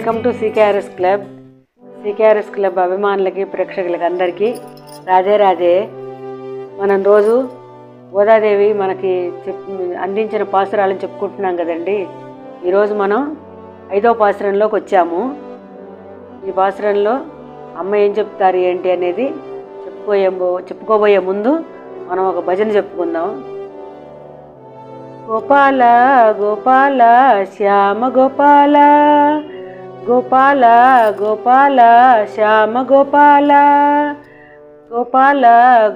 Welcome to CKRS club. CKRS club అభిమానులకి ప్రేక్షకులకి అందరికీ రాధే రాధే. మనం రోజు గోదాదేవి మనకి చెప్ అందించిన పాసురాలను చెప్పుకుంటున్నాం కదండి. ఈరోజు మనం ఐదో పాసురంలోకి వచ్చాము. ఈ పాసురంలో అమ్మ ఏం చెప్తారు ఏంటి అనేది చెప్పుకోయే చెప్పుకోబోయే ముందు మనం ఒక భజన చెప్పుకుందాం. గోపాల గోపాల శ్యామ గోపాల గోపాల గోపాల శ్యామ గోపాల. గోపాల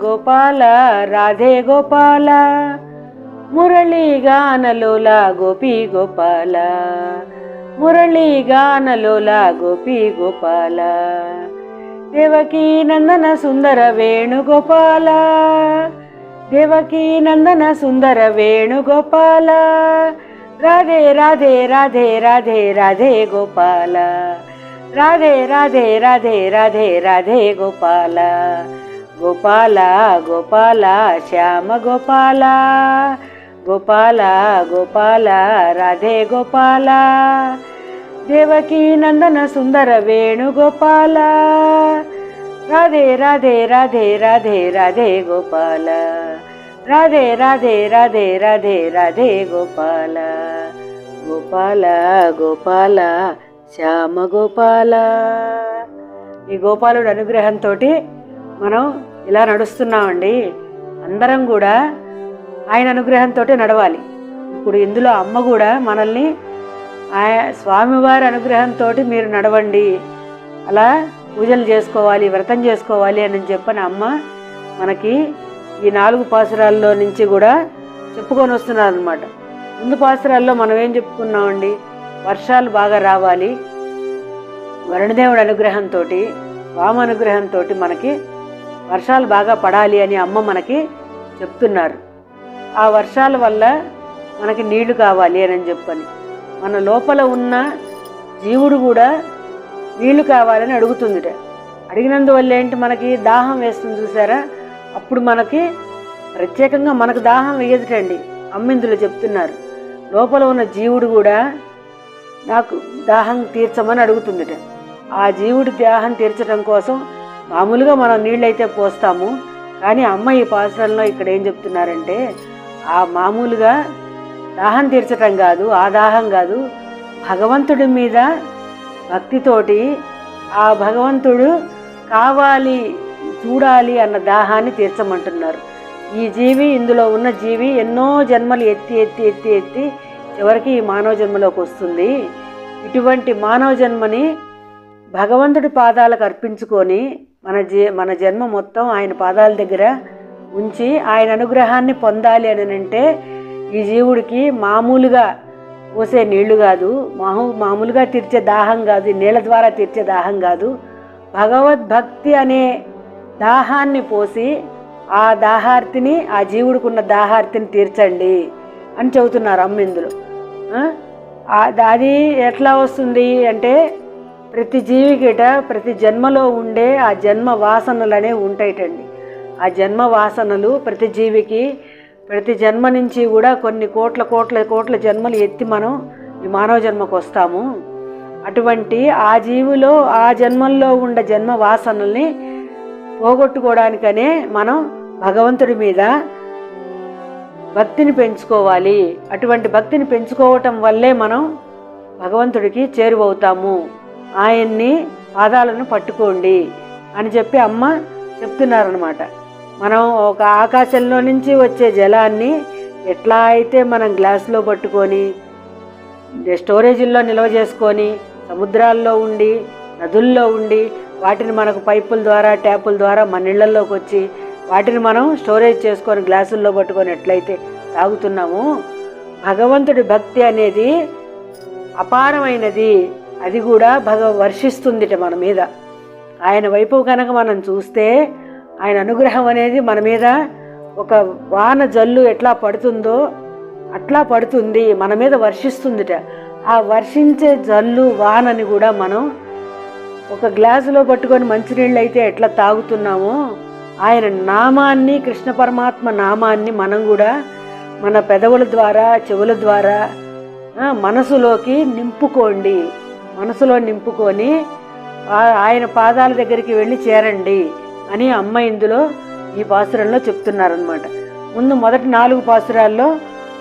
గోపాల రాధే గోపాల. మురళీగానలోల గోపీ గోపాల. మురళీగానలోల గోపీ గోపాల. దేవకీ నందన సుందర వేణుగోపాల దేవకీ నందన సుందర వేణుగోపాల రాధే రాధే రాధే రాధే రాధే గోపాల. రాధే రాధే రాధే రాధే రాధే గోపాల. గోపాల గోపాల శ్యామ గోపాల. గోపాల గోపాల రాధే గోపాల. దేవకీ నందన సుందర వేణుగోపాల రాధే రాధే రాధే రాధే రాధే గోపాల. రాధే రాధే రాధే రాధే రాధే గోపాల గోపాల గోపాల శ్యామ గోపాల. ఈ గోపాలుడు అనుగ్రహంతో మనం ఇలా నడుస్తున్నామండి. అందరం కూడా ఆయన అనుగ్రహంతో నడవాలి. ఇప్పుడు ఇందులో అమ్మ కూడా మనల్ని ఆయ స్వామివారి అనుగ్రహంతో మీరు నడవండి. అలా పూజలు చేసుకోవాలి వ్రతం చేసుకోవాలి అని చెప్పని అమ్మ మనకి ఈ నాలుగు పాసురాల్లో నుంచి కూడా చెప్పుకొని వస్తున్నారు అనమాట ముందు పాసురాల్లో మనం ఏం చెప్పుకున్నామండి? వర్షాలు బాగా రావాలి. వరుణదేవుడి అనుగ్రహంతో వామ అనుగ్రహంతో మనకి వర్షాలు బాగా పడాలి అని అమ్మ మనకి చెప్తున్నారు. ఆ వర్షాల వల్ల మనకి నీళ్ళు కావాలి అని చెప్పని మన లోపల ఉన్న జీవుడు కూడా నీళ్ళు కావాలని అడుగుతుందిట. అడిగినందువల్ల ఏంటి మనకి దాహం వేస్తుంది చూసారా? అప్పుడు మనకి ప్రత్యేకంగా మనకు దాహం వేయదుటండి. అమ్మిందులు చెప్తున్నారు. లోపల ఉన్న జీవుడు కూడా నాకు దాహం తీర్చమని అడుగుతుందిట. ఆ జీవుడి దాహం తీర్చడం కోసం మామూలుగా మనం నీళ్ళైతే పోస్తాము. కానీ అమ్మ ఈ పాసరంలో ఇక్కడ ఏం చెప్తున్నారంటే ఆ మామూలుగా దాహం తీర్చటం కాదు ఆ దాహం కాదు భగవంతుడి మీద భక్తితోటి ఆ భగవంతుడు కావాలి చూడాలి అన్న దాహాన్ని తీర్చమంటున్నారు. ఈ జీవి ఇందులో ఉన్న జీవి ఎన్నో జన్మలు ఎత్తి ఎత్తి ఎత్తి ఎత్తి చివరికి ఈ మానవ జన్మలోకి వస్తుంది. ఇటువంటి మానవ జన్మని భగవంతుడి పాదాలకు అర్పించుకొని మన జీ మన జన్మ మొత్తం ఆయన పాదాల దగ్గర ఉంచి ఆయన అనుగ్రహాన్ని పొందాలి అని అంటే ఈ జీవుడికి మామూలుగా పోసే నీళ్ళు కాదు మామూ మామూలుగా తీర్చే దాహం కాదు నీళ్ళ ద్వారా తీర్చే దాహం కాదు. భగవద్భక్తి అనే దాహాన్ని పోసి ఆ దాహార్తిని ఆ జీవుడికున్న దాహార్తిని తీర్చండి అని చెబుతున్నారు అమ్మ ఇందులో అది ఎట్లా వస్తుంది అంటే ప్రతి జీవికిట ప్రతి జన్మలో ఉండే ఆ జన్మ వాసనలనే ఉంటాయిటండి. ఆ జన్మ వాసనలు ప్రతి జీవికి ప్రతి జన్మ నుంచి కూడా కొన్ని కోట్ల కోట్ల కోట్ల జన్మలు ఎత్తి మనం ఈ మానవ జన్మకు వస్తాము. అటువంటి ఆ జీవిలో ఆ జన్మల్లో ఉండే జన్మ వాసనల్ని పోగొట్టుకోవడానికనే మనం భగవంతుడి మీద భక్తిని పెంచుకోవాలి. అటువంటి భక్తిని పెంచుకోవటం వల్లే మనం భగవంతుడికి చేరువవుతాము. ఆయన్ని పాదాలను పట్టుకోండి అని చెప్పి అమ్మ చెప్తున్నారనమాట మనం ఒక ఆకాశంలో నుంచి వచ్చే జలాన్ని ఎట్లా అయితే మనం గ్లాసులో పట్టుకొని స్టోరేజీల్లో నిల్వ చేసుకొని సముద్రాల్లో ఉండి నదుల్లో ఉండి వాటిని మనకు పైపుల ద్వారా ట్యాపుల ద్వారా మన ఇళ్ళలోకి వచ్చి వాటిని మనం స్టోరేజ్ చేసుకొని గ్లాసుల్లో పట్టుకొని ఎట్లయితే తాగుతున్నామో భగవంతుడి భక్తి అనేది అపారమైనది. అది కూడా భగ వర్షిస్తుందిట మన మీద. ఆయన వైపు కనుక మనం చూస్తే ఆయన అనుగ్రహం అనేది మన మీద ఒక వాన జల్లు ఎట్లా పడుతుందో అట్లా పడుతుంది. మన మీద వర్షిస్తుందిట. ఆ వర్షించే జల్లు వానని కూడా మనం ఒక గ్లాసులో పట్టుకొని మంచినీళ్ళు అయితే ఎట్లా తాగుతున్నామో? ఆయన నామాన్ని కృష్ణ పరమాత్మ నామాన్ని మనం కూడా మన పెదవుల ద్వారా చెవుల ద్వారా మనసులోకి నింపుకోండి. మనసులో నింపుకొని ఆయన పాదాల దగ్గరికి వెళ్ళి చేరండి అని అమ్మ ఇందులో ఈ పాసురంలో చెప్తున్నారనమాట ముందు మొదటి నాలుగు పాసురాల్లో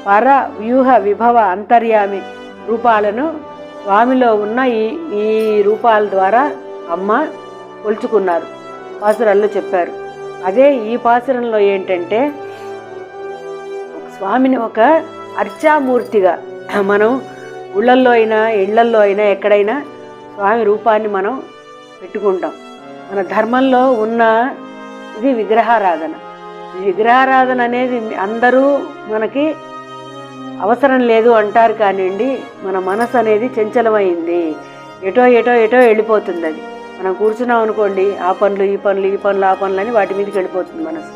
పర వ్యూహ విభవ అంతర్యామి రూపాలను స్వామిలో ఉన్న ఈ ఈ రూపాల ద్వారా అమ్మ కొలుచుకున్నారు. పాసురాల్లో చెప్పారు. అదే ఈ పాసురంలో ఏంటంటే స్వామిని ఒక అర్చామూర్తిగా మనం ఊళ్ళల్లో అయినా ఇళ్ళల్లో అయినా ఎక్కడైనా స్వామి రూపాన్ని మనం పెట్టుకుంటాం. మన ధర్మంలో ఉన్న ఇది విగ్రహారాధన. ఈ విగ్రహారాధన అనేది అందరూ మనకి అవసరం లేదు అంటారు కానివ్వండి మన మనసు అనేది చంచలమైంది. ఎటో ఎటో ఎటో వెళ్ళిపోతుంది అది మనం కూర్చున్నాం అనుకోండి ఆ పనులు ఈ పనులు ఈ పనులు ఆ పనులు అని వాటి మీదకి వెళ్ళిపోతుంది మనసు.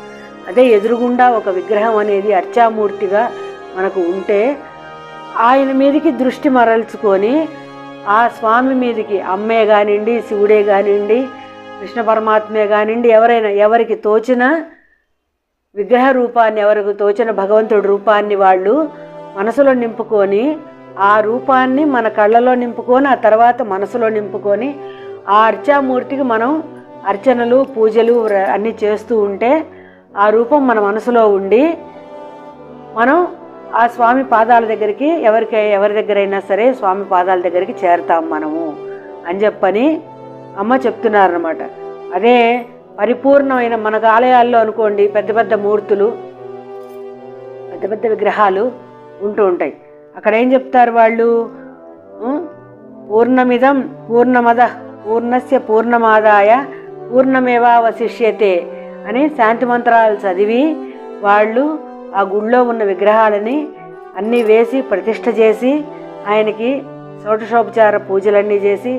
అదే ఎదురుగుండా ఒక విగ్రహం అనేది అర్చామూర్తిగా మనకు ఉంటే ఆయన మీదకి దృష్టి మరల్చుకొని ఆ స్వామి మీదకి అమ్మే కానివ్వండి శివుడే కానివ్వండి కృష్ణ పరమాత్మే కానివ్వండి ఎవరైనా ఎవరికి తోచిన విగ్రహ రూపాన్ని ఎవరికి తోచిన భగవంతుడి రూపాన్ని వాళ్ళు మనసులో నింపుకొని ఆ రూపాన్ని మన కళ్ళలో నింపుకొని ఆ తర్వాత మనసులో నింపుకొని ఆ అర్చామూర్తికి మనం అర్చనలు పూజలు అన్నీ చేస్తూ ఉంటే ఆ రూపం మన మనసులో ఉండి మనం ఆ స్వామి పాదాల దగ్గరికి ఎవరికి ఎవరి దగ్గరైనా సరే స్వామి పాదాల దగ్గరికి చేరతాం మనము అని చెప్పని అమ్మ చెప్తున్నారనమాట అదే పరిపూర్ణమైన మన ఆలయాల్లో అనుకోండి పెద్ద పెద్ద మూర్తులు పెద్ద పెద్ద విగ్రహాలు ఉంటూ ఉంటాయి. అక్కడ ఏం చెప్తారు వాళ్ళు? పూర్ణమిదం పూర్ణమద పూర్ణస్య పూర్ణమాదాయ పూర్ణమేవావశిష్యతే అని శాంతి మంత్రాలు చదివి వాళ్ళు ఆ గుళ్ళో ఉన్న విగ్రహాలని అన్నీ వేసి ప్రతిష్ట చేసి ఆయనకి షోటశోపచార పూజలన్నీ చేసి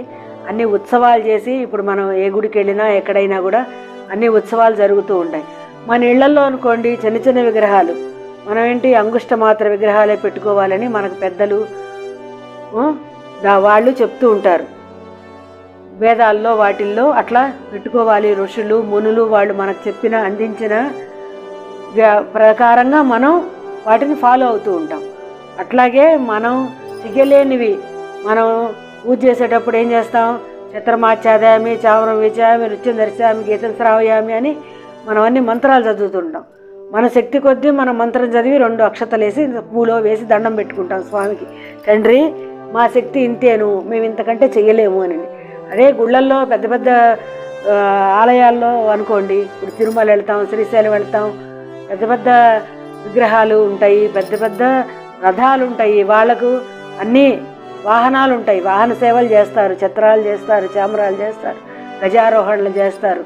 అన్ని ఉత్సవాలు చేసి ఇప్పుడు మనం ఏ గుడికి వెళ్ళినా ఎక్కడైనా కూడా అన్ని ఉత్సవాలు జరుగుతూ ఉంటాయి. మన ఇళ్ళలో అనుకోండి చిన్న చిన్న విగ్రహాలు. మనం ఏంటి అంగుష్ట మాత్ర విగ్రహాలే పెట్టుకోవాలని మనకు పెద్దలు దా- వాళ్ళు చెప్తూ ఉంటారు. వేదాల్లో వాటిల్లో అట్లా పెట్టుకోవాలి. ఋషులు మునులు వాళ్ళు మనకు చెప్పిన అందించిన ప్రకారంగా మనం వాటిని ఫాలో అవుతూ ఉంటాం. అట్లాగే మనం చెయ్యలేనివి మనం పూజ చేసేటప్పుడు ఏం చేస్తాం? చిత్రమాచాదామి చావరం విచామి నృత్యం దర్శామి గీతం శ్రావయామి అని మనం అన్ని మంత్రాలు చదువుతుంటాం మన శక్తి కొద్దీ మన మంత్రం చదివి రెండు అక్షతలు వేసి పూలో వేసి దండం పెట్టుకుంటాం స్వామికి. తండ్రి మా శక్తి ఇంతేను మేము ఇంతకంటే చెయ్యలేము అని. అదే గుళ్ళల్లో పెద్ద పెద్ద ఆలయాల్లో అనుకోండి ఇప్పుడు తిరుమల వెళ్తాం శ్రీశైలం వెళ్తాం పెద్ద పెద్ద విగ్రహాలు ఉంటాయి పెద్ద పెద్ద రథాలు ఉంటాయి వాళ్ళకు అన్నీ వాహనాలు ఉంటాయి. వాహన సేవలు చేస్తారు చిత్రాలు చేస్తారు చామరాలు చేస్తారు గజారోహణలు చేస్తారు.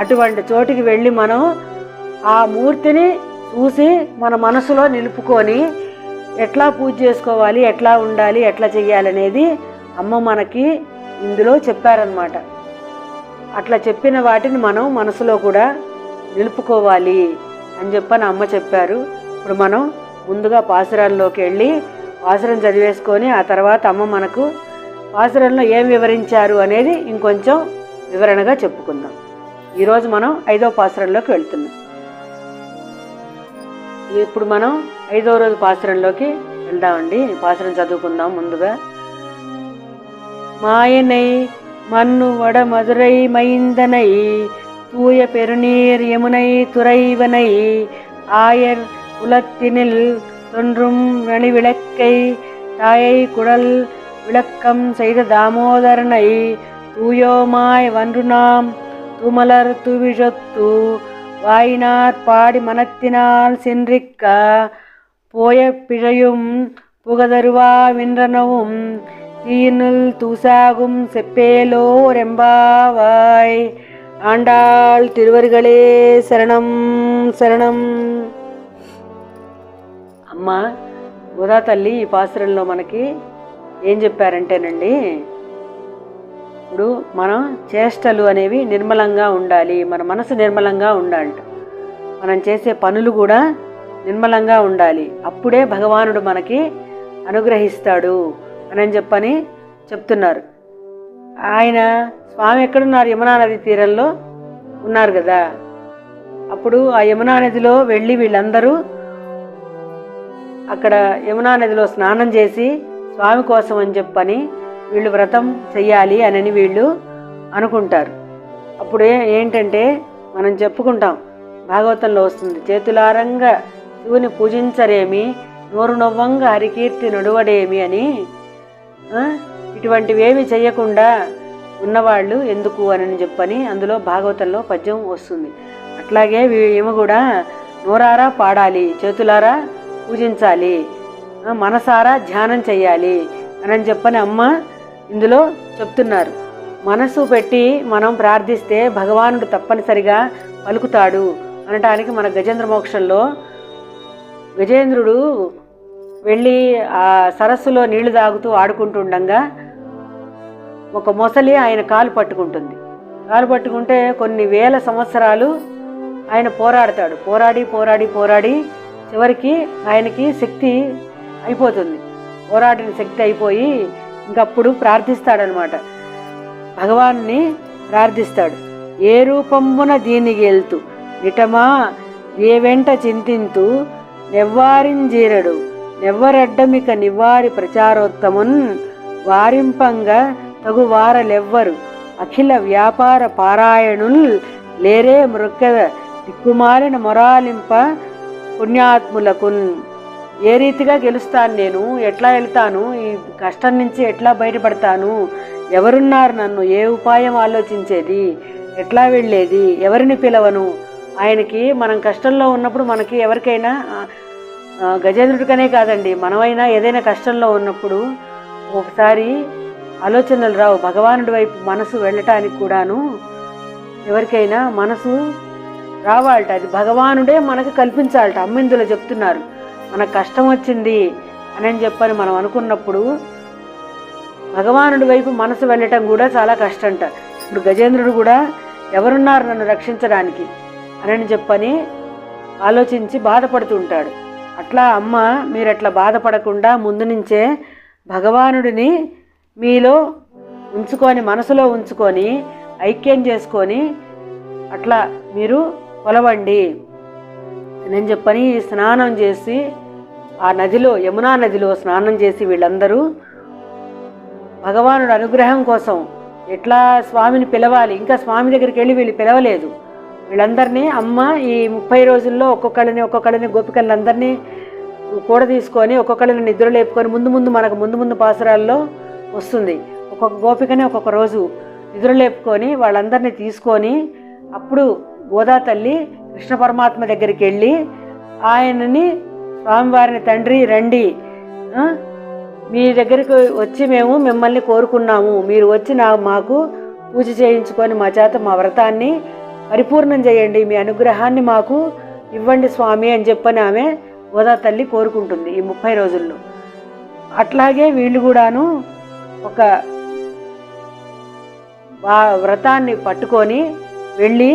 అటువంటి చోటికి వెళ్ళి మనం ఆ మూర్తిని చూసి మన మనసులో నిలుపుకొని ఎట్లా పూజ చేసుకోవాలి ఎట్లా ఉండాలి ఎట్లా చెయ్యాలనేది అమ్మ మనకి ఇందులో చెప్పారనమాట అట్లా చెప్పిన వాటిని మనం మనసులో కూడా నిలుపుకోవాలి అని చెప్పని అమ్మ చెప్పారు. ఇప్పుడు మనం ముందుగా పాసురంలోకి వెళ్ళి పాసురం చదివేసుకొని ఆ తర్వాత అమ్మ మనకు పాసురంలో ఏం వివరించారు అనేది ఇంకొంచెం వివరణగా చెప్పుకుందాం. ఈరోజు మనం ఐదో పాసురంలోకి వెళ్తున్నాం. ఇప్పుడు మనం ఐదో రోజు పాసురంలోకి వెళ్దామండి పాసురం చదువుకుందాం ముందుగా மாயனை மண்ணு வட மதுரை மைந்தனை தூய பெருநீர் யமுனை துறைவனை ஆயர் குலத்தினில் தோன்றும் மணிவிளக்கை தாயை குடல் விளக்கம் செய்த தாமோதரனை தூயோமாய் வன்று நாம் துமலர் துவிழொத்து வாயினார் பாடி மனத்தினால் சென்றிக்க போய பிழையும் புகதருவா வின்றனவும் தீனுள் தூசாகும் செப்பேலோ ரெம்பாவாய் ஆண்டாள் திருவருகளே శరణం శరణం అమ్మ గోదా తల్లి ఈ పాసురంలో మనకి ఏం చెప్పారంటేనండి ఇప్పుడు మనం చేష్టలు అనేవి నిర్మలంగా ఉండాలి మన మనసు నిర్మలంగా ఉండాలంట. మనం చేసే పనులు కూడా నిర్మలంగా ఉండాలి. అప్పుడే భగవానుడు మనకి అనుగ్రహిస్తాడు అని చెప్పని చెప్తున్నారు. ఆయన స్వామి ఎక్కడున్నారు? యమునా నది తీరంలో ఉన్నారు కదా. అప్పుడు ఆ యమునా నదిలో వెళ్ళి వీళ్ళందరూ అక్కడ యమునా నదిలో స్నానం చేసి స్వామి కోసం అని చెప్పని వీళ్ళు వ్రతం చెయ్యాలి అని వీళ్ళు అనుకుంటారు. అప్పుడు ఏంటంటే మనం చెప్పుకుంటాం భాగవతంలో వస్తుంది చేతులారంగా శివుని పూజించరేమి నోరు నవ్వంగా హరికీర్తి నడువడేమి అని ఇటువంటివేమి చేయకుండా ఉన్నవాళ్ళు ఎందుకు అని చెప్పని అందులో భాగవతంలో పద్యం వస్తుంది. అట్లాగే వీ- కూడా నోరారా పాడాలి చేతులారా పూజించాలి మనసారా ధ్యానం చేయాలి అని చెప్పని అమ్మ ఇందులో చెప్తున్నారు. మనసు పెట్టి మనం ప్రార్థిస్తే భగవానుడు తప్పనిసరిగా పలుకుతాడు అనటానికి మన గజేంద్ర మోక్షంలో గజేంద్రుడు వెళ్ళి ఆ సరస్సులో నీళ్ళు తాగుతూ ఆడుకుంటుండగా ఒక మొసలి ఆయన కాలు పట్టుకుంటుంది. కాలు పట్టుకుంటే కొన్ని వేల సంవత్సరాలు ఆయన పోరాడతాడు. పోరాడి పోరాడి పోరాడి చివరికి ఆయనకి శక్తి అయిపోతుంది. పోరాడిన శక్తి అయిపోయి ఇంకప్పుడు ప్రార్థిస్తాడనమాట. భగవాన్ని ప్రార్థిస్తాడు. ఏ రూపమున దీని గెల్తు నిటమా ఏ వెంట చింతింతు నెవ్వారింజీరడు నెవ్వరడ్డమిక నివారి ప్రచారోత్తమున్ వారింపంగా తగువారలెవ్వరు. అఖిల వ్యాపార పారాయణుల్ లేరే మృక్కద దిక్కుమాలిన మొరాలింప పుణ్యాత్ములకున్. ఏ రీతిగా గెలుస్తాను నేను? ఎట్లా వెళ్తాను? ఈ కష్టం నుంచి ఎట్లా బయటపడతాను? ఎవరున్నారు నన్ను? ఏ ఉపాయం ఆలోచించేది? ఎట్లా వెళ్ళేది? ఎవరిని పిలవను? ఆయనకి మనం కష్టంలో ఉన్నప్పుడు మనకి ఎవరికైనా గజేంద్రుడికనే కాదండి మనమైనా ఏదైనా కష్టంలో ఉన్నప్పుడు ఒకసారి ఆలోచనలు రావు. భగవానుడి వైపు మనసు వెళ్ళటానికి కూడాను ఎవరికైనా మనసు రావాలట. అది భగవానుడే మనకు కల్పించాలట. అమ్మిందులో చెప్తున్నారు. మనకు కష్టం వచ్చింది అని చెప్పని మనం అనుకున్నప్పుడు భగవానుడి వైపు మనసు వెళ్ళటం కూడా చాలా కష్టంట. ఇప్పుడు గజేంద్రుడు కూడా ఎవరున్నారు నన్ను రక్షించడానికి అని చెప్పని ఆలోచించి బాధపడుతుంటాడు అట్లా అమ్మ మీరు అట్లా బాధపడకుండా ముందు నుంచే భగవానుడిని మీలో ఉంచుకొని మనసులో ఉంచుకొని ఐక్యం చేసుకొని అట్లా మీరు కొలవండి. నేను చెప్పని స్నానం చేసి ఆ నదిలో యమునా నదిలో స్నానం చేసి వీళ్ళందరూ భగవానుడు అనుగ్రహం కోసం ఎట్లా స్వామిని పిలవాలి? ఇంకా స్వామి దగ్గరికి వెళ్ళి వీళ్ళు పిలవలేదు. వీళ్ళందరినీ అమ్మ ఈ ముప్పై రోజుల్లో ఒక్కొక్కళ్ళని ఒక్కొక్కళ్ళని గోపికలందరినీ కూడ తీసుకొని ఒక్కొక్కళ్ళని నిద్ర లేపుకొని ముందు ముందు మనకు ముందు ముందు పాసురాల్లో వస్తుంది. ఒక్కొక్క గోపికని ఒక్కొక్క రోజు నిద్ర లేపుకొని వాళ్ళందరినీ తీసుకొని అప్పుడు గోదా తల్లి కృష్ణ పరమాత్మ దగ్గరికి వెళ్ళి ఆయనని స్వామివారిని తండ్రి రండి. మీ దగ్గరికి వచ్చి మేము మిమ్మల్ని కోరుకున్నాము. మీరు వచ్చి నా మాకు పూజ చేయించుకొని మా చేత మా వ్రతాన్ని పరిపూర్ణం చేయండి. మీ అనుగ్రహాన్ని మాకు ఇవ్వండి స్వామి అని చెప్పని ఆమె గోదా తల్లి కోరుకుంటుంది ఈ ముప్పై రోజుల్లో. అట్లాగే వీళ్ళు కూడాను ఒక వ్రతాన్ని పట్టుకొని వెళ్ళి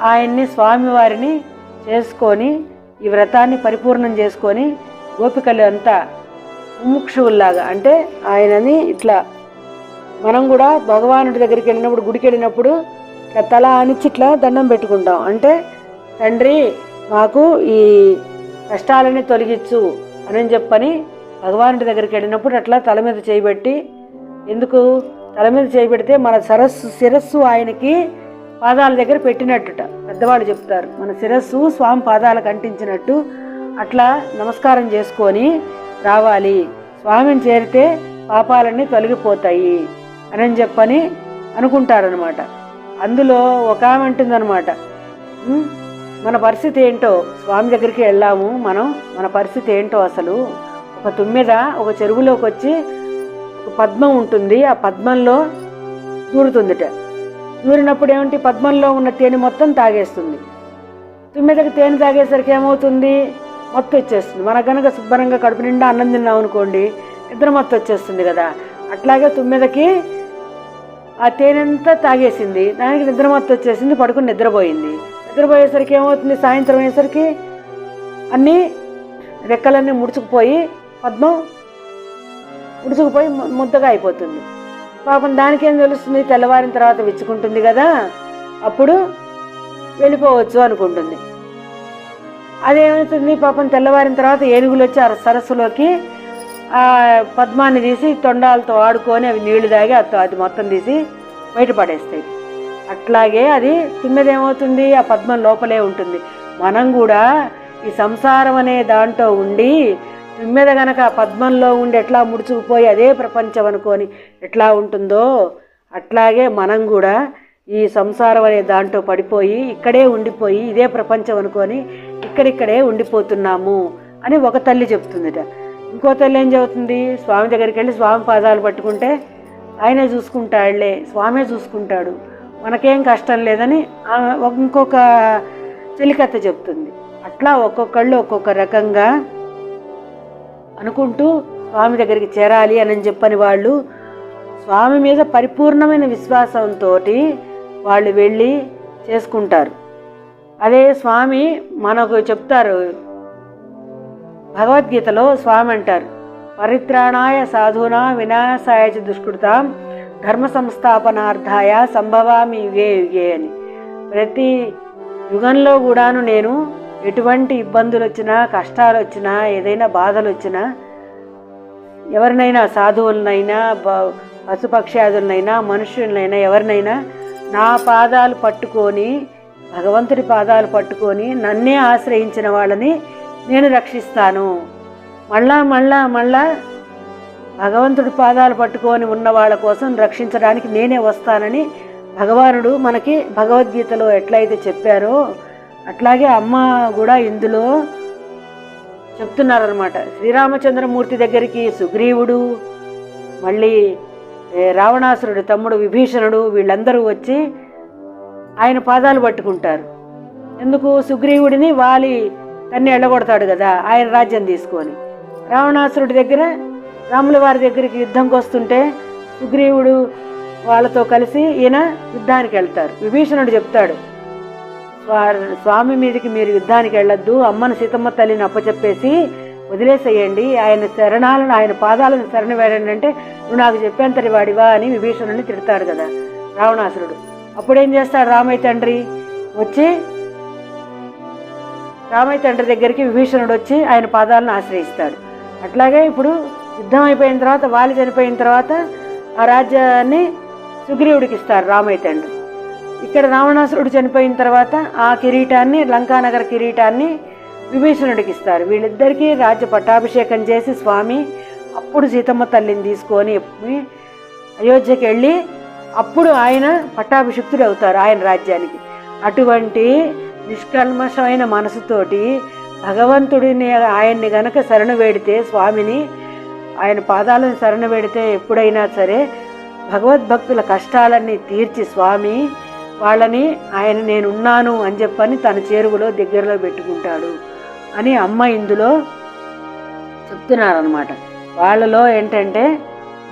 ఆయన్ని స్వామివారిని చేసుకొని ఈ వ్రతాన్ని పరిపూర్ణం చేసుకొని గోపికలు అంతా ముముక్షువుల్లాగా అంటే ఆయనని ఇట్లా మనం కూడా భగవానుడి దగ్గరికి వెళ్ళినప్పుడు గుడికి వెళ్ళినప్పుడు తల అనిచ్చి ఇట్లా దండం పెట్టుకుంటాం. అంటే తండ్రి మాకు ఈ కష్టాలని తొలగించు అని చెప్పని భగవానుడి దగ్గరికి వెళ్ళినప్పుడు అట్లా తల మీద చేయబెట్టి ఎందుకు? తల మీద చేయబెడితే మన సరస్సు శిరస్సు ఆయనకి పాదాల దగ్గర పెట్టినట్టుట. పెద్దవాళ్ళు చెప్తారు మన శిరస్సు స్వామి పాదాలకు అంటించినట్టు అట్లా నమస్కారం చేసుకొని రావాలి. స్వామిని చేరితే పాపాలన్నీ తొలగిపోతాయి అని చెప్పని అనుకుంటారనమాట అందులో ఒక ఆమె అంటుందన్నమాట మన పరిస్థితి ఏంటో? స్వామి దగ్గరికి వెళ్ళాము మనం. మన పరిస్థితి ఏంటో అసలు? ఒక తుమ్మెద ఒక చెరువులోకి వచ్చి ఒక పద్మం ఉంటుంది. ఆ పద్మంలో దూరుతుందిట. దూరినప్పుడు ఏమిటి పద్మంలో ఉన్న తేనె మొత్తం తాగేస్తుంది. తుమ్మెదకి తేనె తాగేసరికి ఏమవుతుంది? మొత్తం వచ్చేస్తుంది. మన కనుక శుభ్రంగా కడుపు నిండా అన్నం తిన్నాం అనుకోండి నిద్ర మొత్తం వచ్చేస్తుంది కదా. అట్లాగే తుమ్మెదకి ఆ తేనెంతా తాగేసింది. దానికి నిద్ర మొత్తం వచ్చేసింది పడుకుని నిద్రపోయింది. నిద్రపోయేసరికి ఏమవుతుంది? సాయంత్రం అయ్యేసరికి అన్నీ రెక్కలన్నీ ముడుచుకుపోయి పద్మం ముడుచుకుపోయి ముద్దగా అయిపోతుంది. పాపం దానికేం తెలుస్తుంది? తెల్లవారిన తర్వాత విచ్చుకుంటుంది కదా. అప్పుడు వెళ్ళిపోవచ్చు అనుకుంటుంది. అదేమవుతుంది పాపం తెల్లవారిన తర్వాత ఏనుగులు వచ్చి ఆ సరస్సులోకి ఆ పద్మాన్ని తీసి తొండాలతో ఆడుకొని అవి నీళ్ళు తాగి అది అది మొత్తం తీసి బయటపడేస్తాయి. అట్లాగే అది తిన్నదేమవుతుంది? ఆ పద్మం లోపలే ఉంటుంది. మనం కూడా ఈ సంసారం అనే దాంట్లో ఉండి మీద గనక ఆ పద్మంలో ఉండి ఎట్లా ముడుచుకుపోయి అదే ప్రపంచం అనుకొని ఎట్లా ఉంటుందో అట్లాగే మనం కూడా ఈ సంసారం అనే దాంట్లో పడిపోయి ఇక్కడే ఉండిపోయి ఇదే ప్రపంచం అనుకొని ఇక్కడిక్కడే ఉండిపోతున్నాము అని ఒక తల్లి చెప్తుందిట. ఇంకో తల్లి ఏం చెబుతుంది? స్వామి దగ్గరికి వెళ్ళి స్వామి పాదాలు పట్టుకుంటే ఆయనే చూసుకుంటాడులే స్వామే చూసుకుంటాడు. మనకేం కష్టం లేదని ఇంకొక చెలికత్త చెప్తుంది. అట్లా ఒక్కొక్కళ్ళు ఒక్కొక్క రకంగా అనుకుంటూ స్వామి దగ్గరికి చేరాలి అని చెప్పని వాళ్ళు స్వామి మీద పరిపూర్ణమైన విశ్వాసంతో వాళ్ళు వెళ్ళి చేసుకుంటారు. అదే స్వామి మనకు చెప్తారు. భగవద్గీతలో స్వామి అంటారు. పరిత్రాణాయ సాధునా వినాశాయ చ దుష్కృతాం ధర్మ సంస్థాపనార్థాయ సంభవామి యుగే యుగే అని. ప్రతి యుగంలో కూడాను నేను ఎటువంటి ఇబ్బందులు వచ్చినా కష్టాలు వచ్చినా ఏదైనా బాధలు వచ్చినా ఎవరినైనా సాధువులనైనా బ- పశుపక్ష్యాదులనైనా మనుషులనైనా ఎవరినైనా నా పాదాలు పట్టుకొని భగవంతుడి పాదాలు పట్టుకొని నన్నే ఆశ్రయించిన వాళ్ళని నేను రక్షిస్తాను. మళ్ళా మళ్ళా మళ్ళా భగవంతుడి పాదాలు పట్టుకొని ఉన్న వాళ్ళ కోసం రక్షించడానికి నేనే వస్తానని భగవానుడు మనకి భగవద్గీతలో ఎట్లయితే చెప్పారో అట్లాగే అమ్మ కూడా ఇందులో చెప్తున్నారనమాట శ్రీరామచంద్రమూర్తి దగ్గరికి సుగ్రీవుడు మళ్ళీ రావణాసురుడు తమ్ముడు విభీషణుడు వీళ్ళందరూ వచ్చి ఆయన పాదాలు పట్టుకుంటారు. ఎందుకు? సుగ్రీవుడిని వాలి తన్ని ఎళ్ళగొడతాడు కదా ఆయన రాజ్యం తీసుకొని. రావణాసురుడి దగ్గర రాముల వారి దగ్గరికి యుద్ధంకి వస్తుంటే సుగ్రీవుడు వాళ్ళతో కలిసి ఈయన యుద్ధానికి వెళ్తారు. విభీషణుడు చెప్తాడు స్వా- స్వామి మీదకి మీరు యుద్ధానికి వెళ్ళొద్దు అమ్మను సీతమ్మ తల్లిని అప్పచెప్పేసి వదిలేసేయండి. ఆయన శరణాలను ఆయన పాదాలను శరణ వేడండి అంటే నువ్వు నాకు చెప్పేంతటి వాడివా అని విభీషణుని తిడతాడు కదా రావణాసురుడు. అప్పుడేం చేస్తాడు రామయ్య తండ్రి? వచ్చి రామయ్య తండ్రి దగ్గరికి విభీషణుడు వచ్చి ఆయన పాదాలను ఆశ్రయిస్తాడు. అట్లాగే ఇప్పుడు యుద్ధం అయిపోయిన తర్వాత వాలి చనిపోయిన తర్వాత ఆ రాజ్యాన్ని సుగ్రీవుడికి ఇస్తారు రామయ్య తండ్రి. ఇక్కడ రావణాసురుడు చనిపోయిన తర్వాత ఆ కిరీటాన్ని లంకానగర కిరీటాన్ని విభీషణుడికి ఇస్తారు. వీళ్ళిద్దరికీ రాజ్య పట్టాభిషేకం చేసి స్వామి అప్పుడు సీతమ్మ తల్లిని తీసుకొని అయోధ్యకి వెళ్ళి అప్పుడు ఆయన పట్టాభిషిక్తుడు అవుతారు ఆయన రాజ్యానికి. అటువంటి నిష్కల్మషమైన మనసుతోటి భగవంతుడిని ఆయన్ని గనక శరణు వేడితే స్వామిని ఆయన పాదాలను శరణు వేడితే ఎప్పుడైనా సరే భగవద్భక్తుల కష్టాలన్నీ తీర్చి స్వామి వాళ్ళని ఆయన నేనున్నాను అని చెప్పని తన చేరువలో దగ్గరలో పెట్టుకుంటాడు అని అమ్మ ఇందులో చెప్తున్నారనమాట వాళ్ళలో ఏంటంటే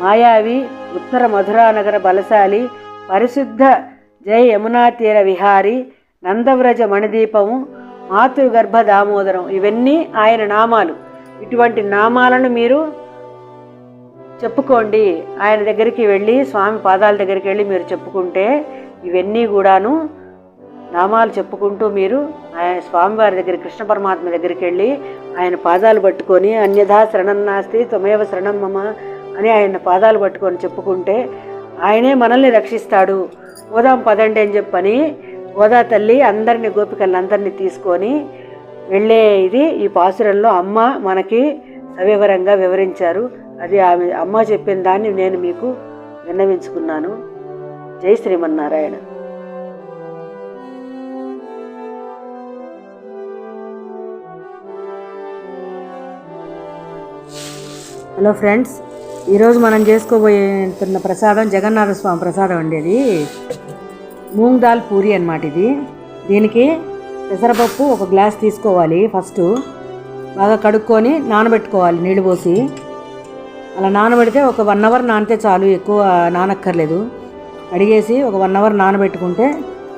మాయావి ఉత్తర మధురానగర బలశాలి పరిశుద్ధ జయ యమునా తీర విహారి నందవ్రజ మణిదీపము మాతృగర్భ దామోదరం ఇవన్నీ ఆయన నామాలు. ఇటువంటి నామాలను మీరు చెప్పుకోండి. ఆయన దగ్గరికి వెళ్ళి స్వామి పాదాల దగ్గరికి వెళ్ళి మీరు చెప్పుకుంటే ఇవన్నీ కూడాను నామాలు చెప్పుకుంటూ మీరు ఆయన స్వామివారి దగ్గర కృష్ణ పరమాత్మ దగ్గరికి వెళ్ళి ఆయన పాదాలు పట్టుకొని అన్యథా శరణం నాస్తి త్వమేవ శరణం మమ అని ఆయన పాదాలు పట్టుకొని చెప్పుకుంటే ఆయనే మనల్ని రక్షిస్తాడు. ఓదాం పదండి అని చెప్పని ఓదా తల్లి అందరిని గోపికలందరినీ తీసుకొని వెళ్ళే ఇది ఈ పాసురంలో అమ్మ మనకి సవివరంగా వివరించారు. అది ఆమె అమ్మ చెప్పిన దాన్ని నేను మీకు విన్నవించుకున్నాను. జై శ్రీమన్నారాయణ. హలో ఫ్రెండ్స్ ఈరోజు మనం చేసుకోబోయేతున్న ప్రసాదం జగన్నాథ స్వామి ప్రసాదం అండి అది. మూంగ్ దాల్ పూరి అనమాట ఇది. దీనికి పెసరపప్పు ఒక గ్లాస్ తీసుకోవాలి ఫస్ట్. బాగా కడుక్కొని నానబెట్టుకోవాలి నీళ్ళు పోసి. అలా నానబెడితే ఒక వన్ అవర్ నానితే చాలు ఎక్కువ నానక్కర్లేదు. కడిగేసి ఒక వన్ అవర్ నానబెట్టుకుంటే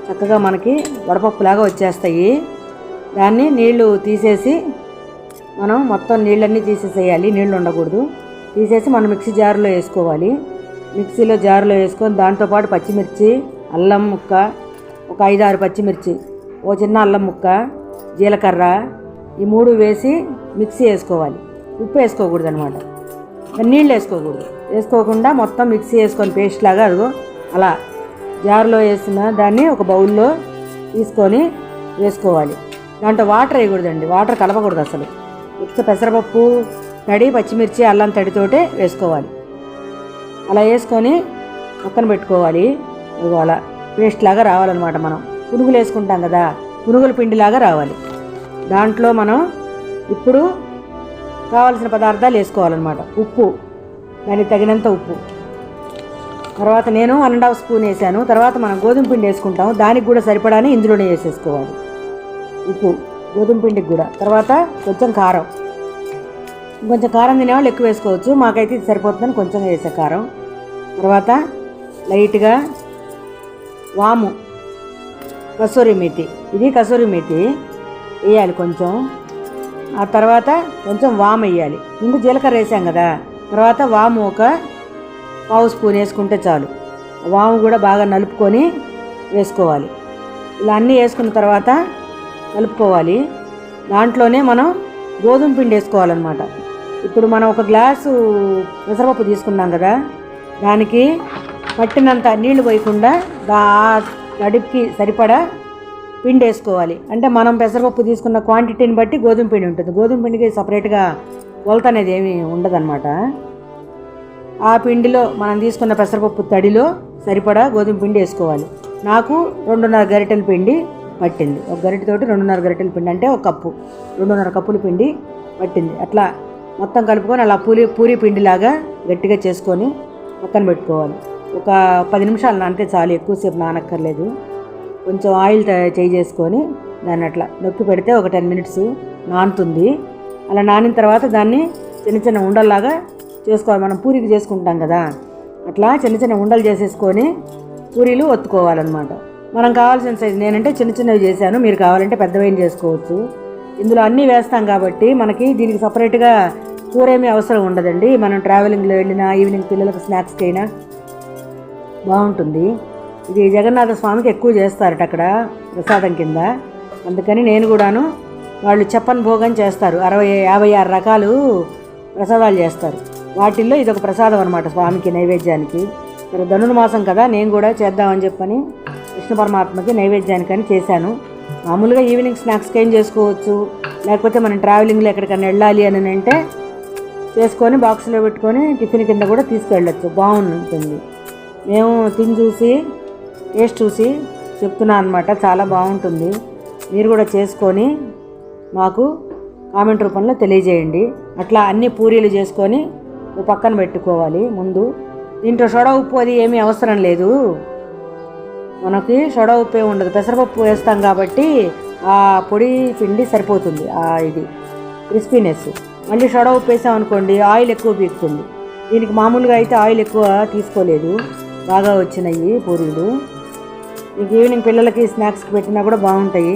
చక్కగా మనకి వడపప్పులాగా వచ్చేస్తాయి. దాన్ని నీళ్ళు తీసేసి మనం మొత్తం నీళ్ళన్నీ తీసేసేయాలి. నీళ్ళు ఉండకూడదు. తీసేసి మనం మిక్సీ జారులో వేసుకోవాలి. మిక్సీలో జారులో వేసుకొని దాంతోపాటు పచ్చిమిర్చి అల్లం ముక్క ఒక ఐదు ఆరు పచ్చిమిర్చి ఓ చిన్న అల్లం ముక్క జీలకర్ర ఈ మూడు వేసి మిక్సీ వేసుకోవాలి. ఉప్పు వేసుకోకూడదు అనమాట నీళ్ళు వేసుకోకూడదు. వేసుకోకుండా మొత్తం మిక్సీ వేసుకొని పేస్ట్ లాగా అదిగో అలా జార్లో వేసిన దాన్ని ఒక బౌల్లో తీసుకొని వేసుకోవాలి. దాంట్లో వాటర్ వేయకూడదండి వాటర్ కలపకూడదు అసలు. ఉత్త పెసరపప్పు తడి పచ్చిమిర్చి అల్లం తడితోటే వేసుకోవాలి. అలా వేసుకొని పక్కన పెట్టుకోవాలి. అలా పేస్ట్ లాగా రావాలన్నమాట మనం. పునుగులు వేసుకుంటాం కదా పునుగుల పిండిలాగా రావాలి. దాంట్లో మనం ఇప్పుడు కావాల్సిన పదార్థాలు వేసుకోవాలన్నమాట. ఉప్పు దానికి తగినంత ఉప్పు. తర్వాత నేను వన్ అండ్ హాఫ్ స్పూన్ వేసాను. తర్వాత మనం గోధుమ పిండి వేసుకుంటాం దానికి కూడా సరిపడానే ఇందులోనే వేసేసుకోవాలి. ఉప్పు గోధుమ పిండికి కూడా. తర్వాత కొంచెం కారం. కొంచెం కారం తినేవాళ్ళు ఎక్కువ వేసుకోవచ్చు. మాకైతే ఇది సరిపోతుందని కొంచెం వేసే కారం. తర్వాత లైట్గా వాము కసూరి మేతి. ఇది కసూరి మేతి. వేయాలి కొంచెం. ఆ తర్వాత కొంచెం వాము వేయాలి. ముందు జీలకర్ర వేసాం కదా. తర్వాత వాము ఒక పావు స్పూన్ వేసుకుంటే చాలు. వాము కూడా బాగా నలుపుకొని వేసుకోవాలి. ఇలా అన్నీ వేసుకున్న తర్వాత కలుపుకోవాలి. దాంట్లోనే మనం గోధుమ పిండి వేసుకోవాలన్నమాట. ఇప్పుడు మనం ఒక గ్లాసు పెసరపప్పు తీసుకున్నాం కదా దానికి పట్టినంత నీళ్ళు పోయకుండా దా నడిపికి సరిపడా పిండి వేసుకోవాలి. అంటే మనం పెసరపప్పు తీసుకున్న క్వాంటిటీని బట్టి గోధుమ పిండి ఉంటుంది. గోధుమ పిండికి సపరేట్గా కొలత అనేది ఏమీ ఉండదన్నమాట. ఆ పిండిలో మనం తీసుకున్న పెసరపప్పు తడిలో సరిపడా గోధుమ పిండి వేసుకోవాలి. నాకు రెండున్నర గరిటెల పిండి పట్టింది. ఒక గరిటెతోటి రెండున్నర గరిటెల పిండి అంటే ఒక కప్పు. రెండున్నర కప్పుల పిండి పట్టింది. అట్లా మొత్తం కలుపుకొని అలా పూరి పూరి పిండిలాగా గట్టిగా చేసుకొని పక్కన పెట్టుకోవాలి. ఒక పది నిమిషాలు నానితే చాలు ఎక్కువసేపు నానక్కర్లేదు. కొంచెం ఆయిల్ చేయి చేసుకొని దాన్ని అట్లా నొక్కి పెడితే ఒక టెన్ మినిట్స్ నానుతుంది. అలా నానిన తర్వాత దాన్ని చిన్న చిన్న ఉండల్లాగా చేసుకోవాలి. మనం పూరికి చేసుకుంటాం కదా. అట్లా చిన్న చిన్న ఉండలు చేసేసుకొని పూరీలు ఒత్తుకోవాలన్నమాట. మనం కావాల్సిన సైజు నేనంటే చిన్న చిన్నవి చేశాను. మీరు కావాలంటే పెద్దవైన చేసుకోవచ్చు. ఇందులో అన్నీ వేస్తాం కాబట్టి మనకి దీనికి సపరేట్గా కూరేమీ అవసరం ఉండదండి. మనం ట్రావెలింగ్లో వెళ్ళినా ఈవినింగ్ పిల్లలకు స్నాక్స్కి అయినా బాగుంటుంది. ఇది జగన్నాథ స్వామికి ఎక్కువ చేస్తారట అక్కడ ప్రసాదం కింద. అందుకని నేను కూడాను వాళ్ళు చెప్పని భోగం చేస్తారు. అరవై యాభై ఆరు రకాలు ప్రసాదాలు చేస్తారు. వాటిల్లో ఇది ఒక ప్రసాదం అనమాట స్వామికి నైవేద్యానికి. మరి ధనుర్మాసం కదా నేను కూడా చేద్దామని చెప్పని కృష్ణ పరమాత్మకి నైవేద్యానికి అని చేశాను. మామూలుగా ఈవినింగ్ స్నాక్స్కి ఏం చేసుకోవచ్చు? లేకపోతే మనం ట్రావెలింగ్లో ఎక్కడికైనా వెళ్ళాలి అని అంటే చేసుకొని బాక్స్లో పెట్టుకొని టిఫిన్ కింద కూడా తీసుకెళ్ళచ్చు. బాగుంటుంది. మేము తిని చూసి టేస్ట్ చూసి చెప్తున్నా అనమాట చాలా బాగుంటుంది. మీరు కూడా చేసుకొని మాకు కామెంట్ రూపంలో తెలియజేయండి. అట్లా అన్ని పూరీలు చేసుకొని ఓ పక్కన పెట్టుకోవాలి ముందు. దీంట్లో సొడ ఉప్పు అది ఏమీ అవసరం లేదు. మనకి సొడ ఉప్పు ఉండదు. పెసరపప్పు వేస్తాం కాబట్టి ఆ పొడి పిండి సరిపోతుంది ఆ ఇది క్రిస్పీనెస్. మళ్ళీ సొడ ఉప్పు వేసామనుకోండి ఆయిల్ ఎక్కువ పీకుతుంది. దీనికి మామూలుగా అయితే ఆయిల్ ఎక్కువ తీసుకోలేదు. బాగా వచ్చినాయి పూరీలు. ఇంక ఈవినింగ్ పిల్లలకి స్నాక్స్కి పెట్టినా కూడా బాగుంటాయి.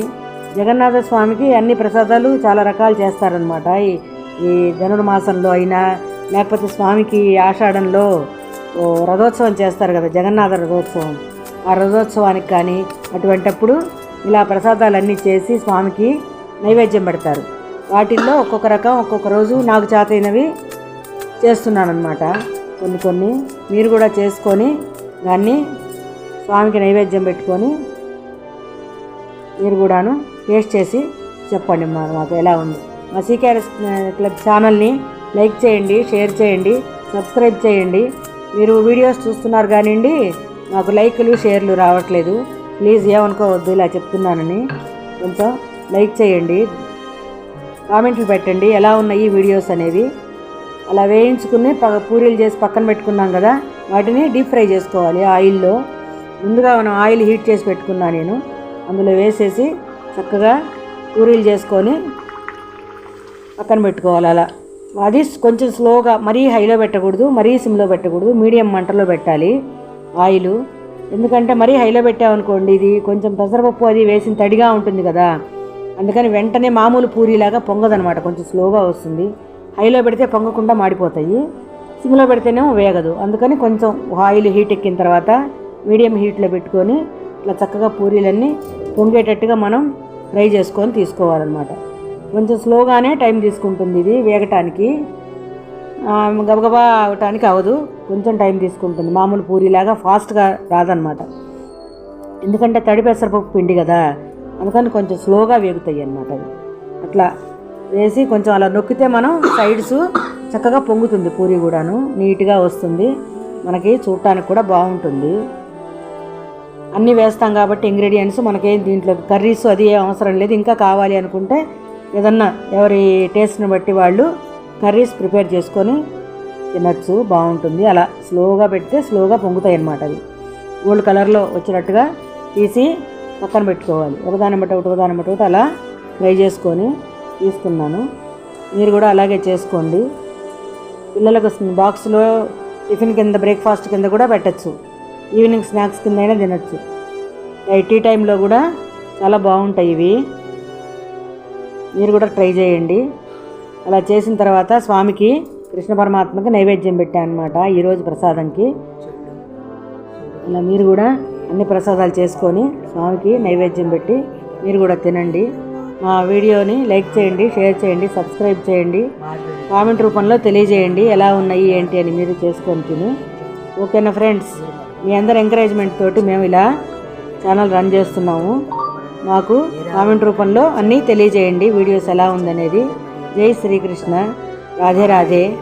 జగన్నాథ స్వామికి అన్ని ప్రసాదాలు చాలా రకాలు చేస్తారనమాట ఈ ఈ ధనుర్మాసంలో అయినా లేకపోతే స్వామికి ఆషాఢంలో రథోత్సవం చేస్తారు కదా జగన్నాథ రథోత్సవం. ఆ రథోత్సవానికి కానీ అటువంటప్పుడు ఇలా ప్రసాదాలన్నీ చేసి స్వామికి నైవేద్యం పెడతారు. వాటిల్లో ఒక్కొక్క రకం ఒక్కొక్క రోజు నాకు చేతైనవి చేస్తున్నానమాట కొన్ని కొన్ని మీరు కూడా చేసుకొని దాన్ని స్వామికి నైవేద్యం పెట్టుకొని మీరు కూడాను టేస్ట్ చేసి చెప్పండి మా మాకు ఎలా ఉంది. మా సీకేఆర్ఎస్ క్లబ్ ఛానల్ని లైక్ చేయండి షేర్ చేయండి సబ్స్క్రైబ్ చేయండి. మీరు వీడియోస్ చూస్తున్నారు కానివ్వండి మాకు లైకులు షేర్లు రావట్లేదు. ప్లీజ్ ఏమనుకోవద్దు ఇలా చెప్తున్నానని. కొంచెం లైక్ చేయండి. కామెంట్లు పెట్టండి ఎలా ఉన్నాయి వీడియోస్ అనేవి. అలా వేయించుకుని ప పూరీలు చేసి పక్కన పెట్టుకున్నాం కదా వాటిని డీప్ ఫ్రై చేసుకోవాలి ఆయిల్లో. ముందుగా మనం ఆయిల్ హీట్ చేసి పెట్టుకున్నా నేను. అందులో వేసేసి చక్కగా పూరీలు చేసుకొని పక్కన పెట్టుకోవాలి అలా. అది కొంచెం స్లోగా మరీ హైలో పెట్టకూడదు మరీ సిమ్లో పెట్టకూడదు మీడియం మంటలో పెట్టాలి. ఆయిల్. ఎందుకంటే మరీ హైలో పెట్టామనుకోండి ఇది కొంచెం పెసరపప్పు అది వేసిన తడిగా ఉంటుంది కదా. అందుకని వెంటనే మామూలు పూరీలాగా పొంగదనమాట కొంచెం స్లోగా వస్తుంది. హైలో పెడితే పొంగకుండా మాడిపోతాయి. సిమ్లో పెడితేనేమో వేగదు. అందుకని కొంచెం ఆయిల్ హీట్ ఎక్కిన తర్వాత మీడియం హీట్లో పెట్టుకొని ఇట్లా చక్కగా పూరీలన్నీ పొంగేటట్టుగా మనం ఫ్రై చేసుకొని తీసుకోవాలన్నమాట. కొంచెం స్లోగానే టైం తీసుకుంటుంది ఇది వేగటానికి. గబగబా అవటానికి అవదు కొంచెం టైం తీసుకుంటుంది. మామూలు పూరిలాగా ఫాస్ట్గా రాదనమాట. ఎందుకంటే తడి పెసరపప్పు పిండి కదా అందుకని కొంచెం స్లోగా వేగుతాయి అన్నమాట అవి. అట్లా వేసి కొంచెం అలా నొక్కితే మనం సైడ్స్ చక్కగా పొంగుతుంది పూరి కూడాను నీట్గా వస్తుంది. మనకి చూడటానికి కూడా బాగుంటుంది. అన్నీ వేస్తాం కాబట్టి ఇంగ్రీడియంట్స్ మనకేం దీంట్లో కర్రీస్ అది ఏం అవసరం లేదు. ఇంకా కావాలి అనుకుంటే ఏదన్నా ఎవరి టేస్ట్ని బట్టి వాళ్ళు కర్రీస్ ప్రిపేర్ చేసుకొని తినచ్చు బాగుంటుంది. అలా స్లోగా పెడితే స్లోగా పొంగుతాయి అన్నమాట అవి. గోల్డ్ కలర్లో వచ్చినట్టుగా తీసి పక్కన పెట్టుకోవాలి. ఒకదాని బట్టి ఒకటి ఒకదాని బట్టి ఒకటి అలా ఫ్రై చేసుకొని తీసుకున్నాను. మీరు కూడా అలాగే చేసుకోండి. పిల్లలకు బాక్స్లో టిఫిన్ కింద బ్రేక్ఫాస్ట్ కింద కూడా పెట్టచ్చు. ఈవినింగ్ స్నాక్స్ కింద అయినా తినచ్చు. టీ టైంలో కూడా చాలా బాగుంటాయి ఇవి. మీరు కూడా ట్రై చేయండి. అలా చేసిన తర్వాత స్వామికి కృష్ణ పరమాత్మకి నైవేద్యం పెట్టాను అనమాట ఈరోజు ప్రసాదంకి. ఇలా మీరు కూడా అన్ని ప్రసాదాలు చేసుకొని స్వామికి నైవేద్యం పెట్టి మీరు కూడా తినండి. మా వీడియోని లైక్ చేయండి షేర్ చేయండి సబ్స్క్రైబ్ చేయండి. కామెంట్ రూపంలో తెలియజేయండి ఎలా ఉన్నాయి ఏంటి అని మీరు చేసుకొని తిని. ఓకేనా ఫ్రెండ్స్? మీ అందరి ఎంకరేజ్మెంట్ తోటి మేము ఇలా ఛానల్ రన్ చేస్తున్నాము. మాకు కామెంట్ రూపంలో అన్నీ తెలియజేయండి. వీడియోస్ ఎలా ఉందనేది. జై శ్రీకృష్ణ. రాధే రాధే.